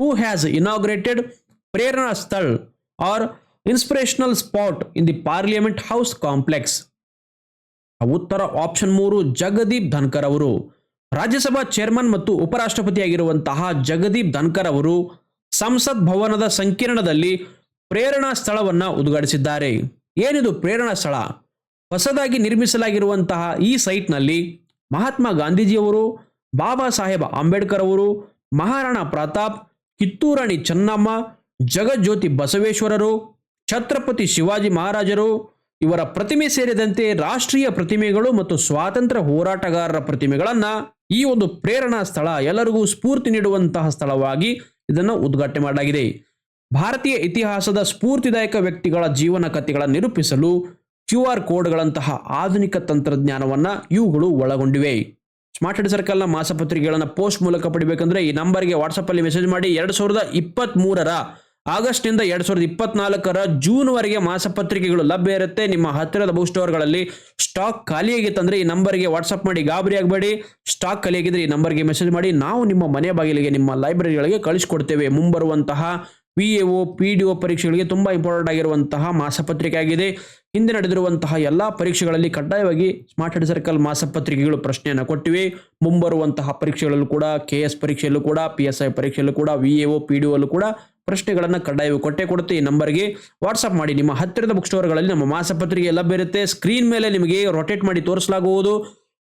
ಹೂ has inaugurated Prerana Sthal or inspirational spot in the parliament house complex ಉತ್ತರ ಆಪ್ಷನ್ ಮೂರು ಜಗದೀಪ್ ಧನ್ಕರ್ ಅವರು. ರಾಜ್ಯಸಭಾ ಚೇರ್ಮನ್ ಮತ್ತು ಉಪರಾಷ್ಟ್ರಪತಿಯಾಗಿರುವಂತಹ ಜಗದೀಪ್ ಧನ್ಕರ್ ಅವರು ಸಂಸತ್ ಭವನದ ಸಂಕೀರ್ಣದಲ್ಲಿ ಪ್ರೇರಣಾ ಸ್ಥಳವನ್ನು ಉದ್ಘಾಟಿಸಿದ್ದಾರೆ. ಏನಿದು ಪ್ರೇರಣಾ ಸ್ಥಳ? ಹೊಸದಾಗಿ ನಿರ್ಮಿಸಲಾಗಿರುವಂತಹ ಈ ಸೈಟ್ನಲ್ಲಿ ಮಹಾತ್ಮ ಗಾಂಧೀಜಿಯವರು, ಬಾಬಾ ಸಾಹೇಬ್ ಅಂಬೇಡ್ಕರ್ ಅವರು, ಮಹಾರಾಣಾ ಪ್ರತಾಪ್, ಕಿತ್ತೂರಾಣಿ ಚೆನ್ನಮ್ಮ, ಜಗಜ್ಯೋತಿ ಬಸವೇಶ್ವರರು, ಛತ್ರಪತಿ ಶಿವಾಜಿ ಮಹಾರಾಜರು ಇವರ ಪ್ರತಿಮೆ ಸೇರಿದಂತೆ ರಾಷ್ಟ್ರೀಯ ಪ್ರತಿಮೆಗಳು ಮತ್ತು ಸ್ವಾತಂತ್ರ್ಯ ಹೋರಾಟಗಾರರ ಪ್ರತಿಮೆಗಳನ್ನ ಈ ಒಂದು ಪ್ರೇರಣಾ ಸ್ಥಳ ಎಲ್ಲರಿಗೂ ಸ್ಫೂರ್ತಿ ನೀಡುವಂತಹ ಸ್ಥಳವಾಗಿ ಇದನ್ನು ಉದ್ಘಾಟನೆ ಮಾಡಲಾಗಿದೆ. ಭಾರತೀಯ ಇತಿಹಾಸದ ಸ್ಫೂರ್ತಿದಾಯಕ ವ್ಯಕ್ತಿಗಳ ಜೀವನ ಕಥೆಗಳನ್ನು ನಿರೂಪಿಸಲು ಕ್ಯೂ ಆರ್ ಕೋಡ್ಗಳಂತಹ ಆಧುನಿಕ ತಂತ್ರಜ್ಞಾನವನ್ನ ಇವುಗಳು ಒಳಗೊಂಡಿವೆ. ಸ್ಮಾರ್ಟ್ ಹೆಡ್ ಸರ್ಕಲ್ನ ಮಾಸಪತ್ರಿಕೆಗಳನ್ನು ಪೋಸ್ಟ್ ಮೂಲಕ ಪಡಿಬೇಕಂದ್ರೆ ಈ ನಂಬರ್ಗೆ ವಾಟ್ಸಪ್ಪಲ್ಲಿ ಮೆಸೇಜ್ ಮಾಡಿ ಎರಡು ಸಾವಿರದ ಇಪ್ಪತ್ತ್ ಮೂರರ ಆಗಸ್ಟ್ನಿಂದ ಎರಡು ಸಾವಿರದ ಇಪ್ಪತ್ನಾಲ್ಕರ ಜೂನ್ವರೆಗೆ ಮಾಸಪತ್ರಿಕೆಗಳು ಲಭ್ಯ ಇರುತ್ತೆ. ನಿಮ್ಮ ಹತ್ತಿರದ ಬುಕ್ ಸ್ಟೋರ್ಗಳಲ್ಲಿ ಸ್ಟಾಕ್ ಖಾಲಿಯಾಗಿತ್ತಂದ್ರೆ ಈ ನಂಬರ್ಗೆ ವಾಟ್ಸಪ್ ಮಾಡಿ, ಗಾಬರಿ ಆಗಬೇಡಿ. ಸ್ಟಾಕ್ ಖಾಲಿಯಾಗಿದ್ರೆ ಈ ನಂಬರ್ಗೆ ಮೆಸೇಜ್ ಮಾಡಿ. ನಾವು ನಿಮ್ಮ ಮನೆ ಬಾಗಿಲಿಗೆ, ನಿಮ್ಮ ಲೈಬ್ರರಿಗಳಿಗೆ ಕಳಿಸ್ಕೊಡ್ತೇವೆ. ಮುಂಬರುವಂತಹ P A O P D O ಪರೀಕ್ಷೆಗಳಿಗೆ ತುಂಬ ಇಂಪಾರ್ಟೆಂಟ್ ಆಗಿರುವಂತಹ ಮಾಸಪತ್ರಿಕೆ ಆಗಿದೆ. ಹಿಂದೆ ನಡೆದಿರುವಂತಹ ಎಲ್ಲ ಪರೀಕ್ಷೆಗಳಲ್ಲಿ ಕಡ್ಡಾಯವಾಗಿ ಸ್ಮಾರ್ಟ್ ಹೆಡ್ ಸರ್ಕಲ್ ಮಾಸಪತ್ರಿಕೆಗಳು ಪ್ರಶ್ನೆಯನ್ನು ಕೊಟ್ಟಿವೆ. ಮುಂಬರುವಂತಹ ಪರೀಕ್ಷೆಗಳಲ್ಲೂ ಕೂಡ ಕೆ ಎಸ್ ಪರೀಕ್ಷೆಯಲ್ಲೂ ಕೂಡ ಪಿ ಎಸ್ ಐ ಪರೀಕ್ಷೆಯಲ್ಲೂ ಕೂಡ V A O P D ಒಲ್ಲೂ ಕೂಡ ಪ್ರಶ್ನೆಗಳನ್ನು ಕಡ್ಡಾಯವಾಗಿ ಕೊಟ್ಟೆ ಕೊಡುತ್ತೆ ಈ ನಂಬರ್ಗೆ. ವಾಟ್ಸಪ್ ಮಾಡಿ, ನಿಮ್ಮ ಹತ್ತಿರದ ಬುಕ್ ಸ್ಟೋರ್ಗಳಲ್ಲಿ ನಮ್ಮ ಮಾಸಪತ್ರಿಕೆ ಲಭ್ಯ ಇರುತ್ತೆ. ಸ್ಕ್ರೀನ್ ಮೇಲೆ ನಿಮಗೆ ರೊಟೇಟ್ ಮಾಡಿ ತೋರಿಸಲಾಗುವುದು.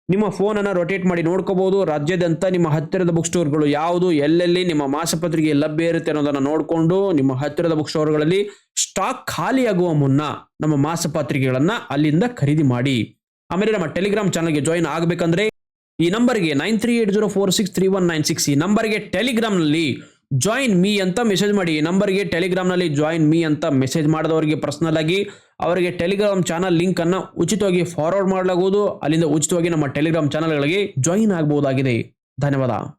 ನಿಮ್ಮ ಫೋನನ್ನು ರೊಟೇಟ್ ಮಾಡಿ ನೋಡ್ಕೋಬಹುದು ರಾಜ್ಯದಂತ ನಿಮ್ಮ ಹತ್ತಿರದ ಬುಕ್ ಸ್ಟೋರ್ಗಳು ಯಾವುದು, ಎಲ್ಲೆಲ್ಲಿ ನಿಮ್ಮ ಮಾಸಪತ್ರಿಕೆ ಲಭ್ಯ ಇರುತ್ತೆ ಅನ್ನೋದನ್ನು ನೋಡಿಕೊಂಡು, ನಿಮ್ಮ ಹತ್ತಿರದ ಬುಕ್ ಸ್ಟೋರ್ಗಳಲ್ಲಿ ಸ್ಟಾಕ್ ಖಾಲಿಯಾಗುವ ಮುನ್ನ ನಮ್ಮ ಮಾಸಪತ್ರಿಕೆಗಳನ್ನು ಅಲ್ಲಿಂದ ಖರೀದಿ ಮಾಡಿ. ಆಮೇಲೆ ನಮ್ಮ ಟೆಲಿಗ್ರಾಮ್ ಚಾನಲ್ಗೆ ಜಾಯಿನ್ ಆಗಬೇಕಂದ್ರೆ ಈ ನಂಬರ್ಗೆ nine three eight zero four six three one nine six ಈ ನಂಬರ್ಗೆ ಟೆಲಿಗ್ರಾಮ್ನಲ್ಲಿ ಜಾಯಿನ್ ಮೀ ಅಂತ ಮೆಸೇಜ್ ಮಾಡಿ. ಈ ನಂಬರ್ಗೆ ಟೆಲಿಗ್ರಾಮ್ನಲ್ಲಿ ಜಾಯಿನ್ ಮೀ ಅಂತ ಮೆಸೇಜ್ ಮಾಡಿದವರಿಗೆ ಪರ್ಸನಲ್ ಆಗಿ ಅವರಿಗೆ ಟೆಲಿಗ್ರಾಮ್ ಚಾನಲ್ ಲಿಂಕ್ ಅನ್ನು ಉಚಿತವಾಗಿ ಫಾರ್ವರ್ಡ್ ಮಾಡಲಾಗುವುದು. ಅಲ್ಲಿಂದ ಉಚಿತವಾಗಿ ನಮ್ಮ ಟೆಲಿಗ್ರಾಮ್ ಚಾನಲ್ಗಳಿಗೆ ಜಾಯಿನ್ ಆಗಬಹುದಾಗಿದೆ. ಧನ್ಯವಾದ.